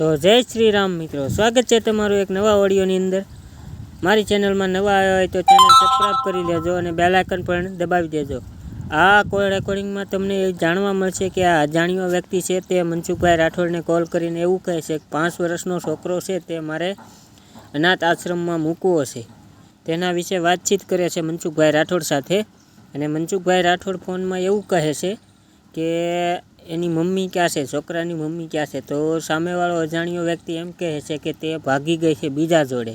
તો જય શ્રી રામ મિત્રો, સ્વાગત છે તમારું એક નવા ઓડિયોની અંદર. મારી ચેનલમાં નવા આવ્યા હોય તો ચેનલ સબસ્ક્રાઈબ કરી લેજો અને બેલ આઇકન પણ દબાવી દેજો. આ કોલ રેકોર્ડિંગમાં તમને એ જાણવા મળશે કે આ અજાણ્યો વ્યક્તિ છે તે મનસુખભાઈ રાઠોડને કોલ કરીને એવું કહે છે કે પાંચ વર્ષનો છોકરો છે તે મારે અનાથ આશ્રમમાં મૂકવો છે. તેના વિશે વાતચીત કરે છે મનસુખભાઈ રાઠોડ સાથે અને મનસુખભાઈ રાઠોડ ફોનમાં એવું કહે છે કે એની મમ્મી ક્યાં છે? છોકરાની મમ્મી ક્યાં છે? તો સામેવાળો અજાણ્યો વ્યક્તિ એમ કહે છે કે તે ભાગી ગઈ છે બીજા જોડે.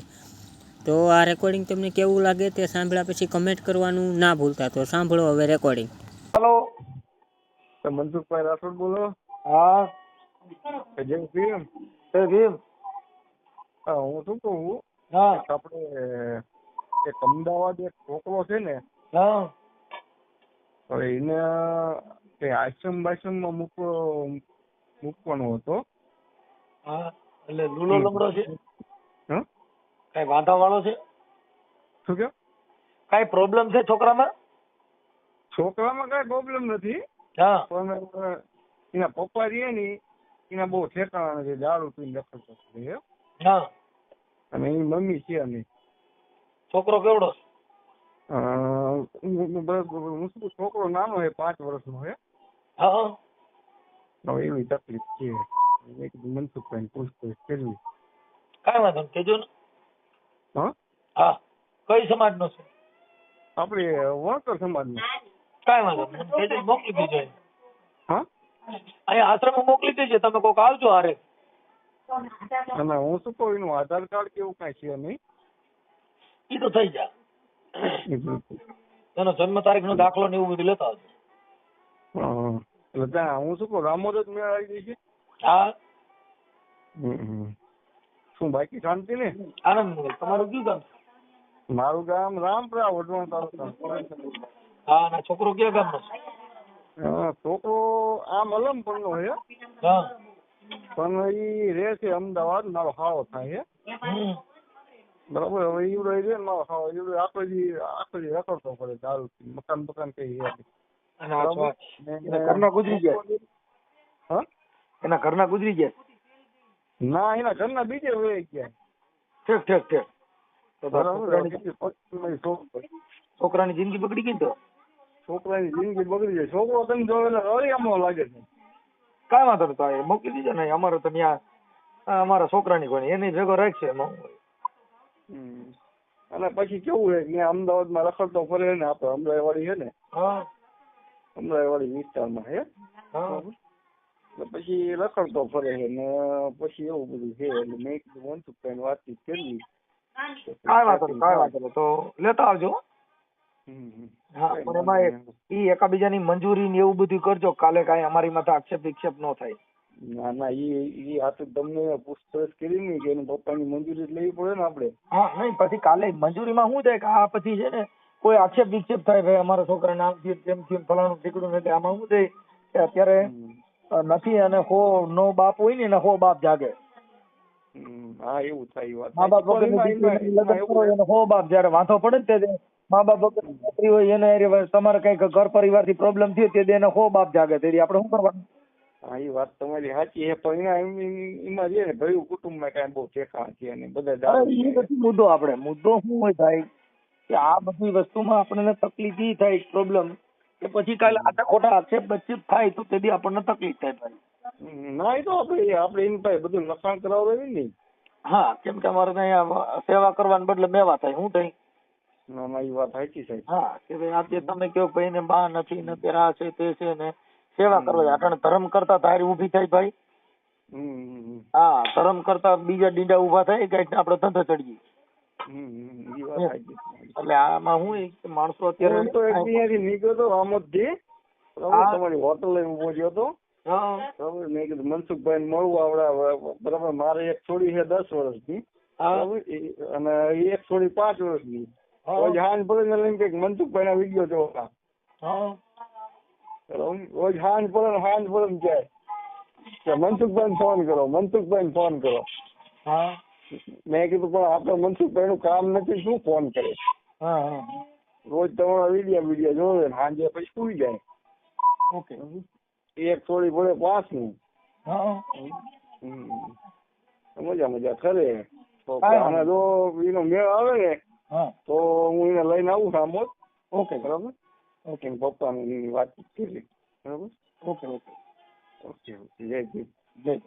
તો આ રેકોર્ડિંગ તમને કેવું લાગે તે સાંભળ્યા પછી કમેન્ટ કરવાનું ના ભૂલતા. તો સાંભળો હવે રેકોર્ડિંગ હલો તો મનસુખભાઈ રાઠોડ બોલો. હા. જય ભીમ. તે ભીમ. હા હું શું કહું? હા. આપણે એક અમદાવાદ એક છોકરો છે ને હા. હવે એને તે આશ્રમ બાશ્રમમાં મૂકવો મૂકવાનો હતો. હા એટલે લૂલો લમડો છે? હા? કઈ વાંધા વાળો છે? શું કહો કઈ પ્રોબ્લેમ છે છોકરામાં? છોકરામાં કઈ પ્રોબ્લેમ નથી. હા. પણ એના પપ્પા રહે ને એના બહુ ઠેકાણા નથી દારૂ પીને રખડતો છે હા. અને એની મમ્મી છે નહીં છોકરો કેવડો છે? છોકરો નાનો છે પાંચ વર્ષનો છે. હા. હવે એવી તકલીફ છે. મેં કીધું મનસુખભાઈ પૂછપરછ કરવી. કઈ વાંધો નહીં કેજો ને. હા? હા. કઈ સમાજ નો છે? આપણે વણકર સમાજનો. કઈ વાંધો નહીં કેજો મોકલી દેજો. હા? અહીંયા આશ્રમ મોકલી દેજો તમે કોક આવજો હારે. અને હું શું કહું એનું આધાર કાર્ડ કેવું કઈ છે નહીં. એ તો થઈ જાય એનો જન્મ તારીખ નો દાખલો ને એવું બધું લેતા આવજો. એટલે ત્યાં હું શું કહું રામોદ જ મેળ આવી ગઈ છે? હા. શું બાકી શાંતિ ને? આનંદ તમારું કયું ગામ? મારું ગામ રામપરા વઢવાણ તાલુકા હા ના છોકરો કયા ગામનો છે? હા, છોકરો આમ અલમપણનો છે. હા. પણ એ રહે છે અમદાવાદ મારો હાવો થાય છે. બરાબર હવે ઈવડો રહે ને મારો હાવ. ઈવડો આખો દી આખો દી રખડતો પડે દારૂ મકાન મકાન બકાન કઈ એના ઘરના ગુજરી ગયા? હા? એના ઘરના ગુજરી ગયા? ના એના ઘરના બીજે વહી ગયા. ઠેક ઠેક ઠેક. છોકરાની- જિંદગી બગડી ગઈ તો? છોકરાની જિંદગી બગડી જાય. છોકરો તમે જોવે એટલે લાગે છે. કાંઈ વાંધો નહીં તો એ મૂકી દીધો ને અમારે તો ત્યાં અમારા છોકરાની કોઈ એની ભેગો રાખશે એમાં. અને પછી કેવું છે કે અમદાવાદમાં રખડતો ફરે ને આપણે વાળી છે ને હા. અમરાઈવાડી વિસ્તારમાં હે. એટલે પછી લખડતો ફરે છે ને પછી એવું બધું છે. એટલે મેં કીધું મનસુખભાઈ વાતચીત કરવી. કાંઈ વાંધો નહીં કાંઈ વાંધો નહીં. તો લેતા આવજો. હા પણ એમાં ઈ એકાબીજાની મંજૂરી ને એવું બધું કરજો. કાલે કાંઈ અમારી માથે આક્ષેપ વિક્ષેપ ન થાય. ના ના ઈ ઈ આ તો તમને પૂછપરછ કરી ને કે એના પપ્પાની મંજૂરી લેવી પડે ને આપણે. હા નહીં પછી કાલે મંજૂરીમાં શું થાય કે આ પછી છે ને કોઈ આક્ષેપ વિક્ષેપ થાય ભાઈ અમારા છોકરાને આમ થયું તેમ થયું ફલાણું ઠીકડું નથી. આમાં શું થાય કે અત્યારે નથી અને હો નો બાપ હોય ને હો બાપ જાગે. હા એવું થાય વાત મા બાપ એને હો બાપ જયારે વાંધો પડે ને તે મા બાપ વગર હોય એને તમારે કંઈક ઘર પરિવારથી પ્રોબ્લેમ થયો તે એને હો બાપ જાગે. તેથી આપણે શું કરવાનું? હા એ વાત તમારી સાચી છે પણ એના એમ- છે ને ભયું કુટુંબમાં કાંઈ બહુ ઠેકાણ છે બધા એ મુદ્દો આપણે. મુદ્દો શું હોય થાય કે આ બધી વસ્તુમાં આપણને તકલીફ ઈ થાય પ્રોબ્લેમ કે પછી કાલે આટા ખોટા આક્ષેપ બક્ષેપ થાય તો તે દી આપણને તકલીફ થાય ભાઈ. ના એ તો આપણે આપણે એની પાસે બધું લખાણ કરાવડાવી ને. હા કેમ કે અમારે અહીંયા સેવા કરવાને બદલે મેવા થાય હું ના એ વાત સાચી સાહેબ હા કે ભાઈ આજે તમે કહો ભાઈ ને બા નથી ને તે આ છે તે છે ને સેવા કરવા અટાણે ધર્મ કરતા તારી ઊભી થાય ભાઈ. હા ધર્મ કરતા બીજા ડીંડા ઊભા થાય કે આપણે ધંધો ચડીએ. હમ, હમ, એ એટલે આમાં હું માણસો હું તો એક અત્યારે અહીંયાથી નીકળ્યો તો બરાબર તમારી હોટલ ઊભો થયો હતો. બરાબર મેં કીધું મનસુખભાઈ ને મળવું આવડા બરાબર મારે એક છોડી છે દસ વર્ષની. અને એક છોડી પાંચ વર્ષની. રોજ પડે ને લઈને કંઈક મનસુખભાઈ ના વીડિયો જોવા? રોજ હાંજ પડે ને હાંજ પડે ને જાય કે મનસુખભાઈ ફોન કરો મનસુખભાઈ ફોન કરો. હા. મેં કીધું પણ આપણે મનસુખભાઈ નું કામ નથી શું ફોન કરે રોજ તમારા વિડીયા વિડીયા જોવે સાંજે પછી સુઈ જાય. ઓકે. એક થોડી ભલે પાંચનું મજા મજા કરે. તો આને જો એનો મેળ આવે ને તો હું એને લઈને આવું સામોદ ઓકે. બરાબર? ઓકે. પપ્પાની એની વાત કરી. બરાબર? Okay okay. Okay okay. જય જય જય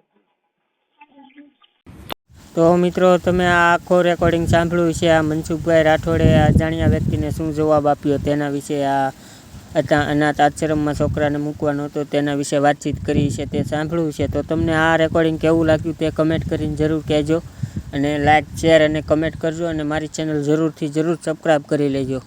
તો મિત્રો, તમે આ આખો રેકોર્ડિંગ સાંભળ્યું છે આ મનસુખભાઈ રાઠોડે આ જાણ્યા વ્યક્તિને શું જવાબ આપ્યો તેના વિશે આ હતા અનાથ આશ્રમમાં છોકરાને મૂકવાનો હતો તેના વિશે વાતચીત કરી છે તે સાંભળ્યું છે તો તમને આ રેકોર્ડિંગ કેવું લાગ્યું તે કમેન્ટ કરીને જરૂર કહેજો અને લાઇક શેર અને કમેન્ટ કરજો અને મારી ચેનલ જરૂરથી જરૂર સબસ્ક્રાઈબ કરી લેજો.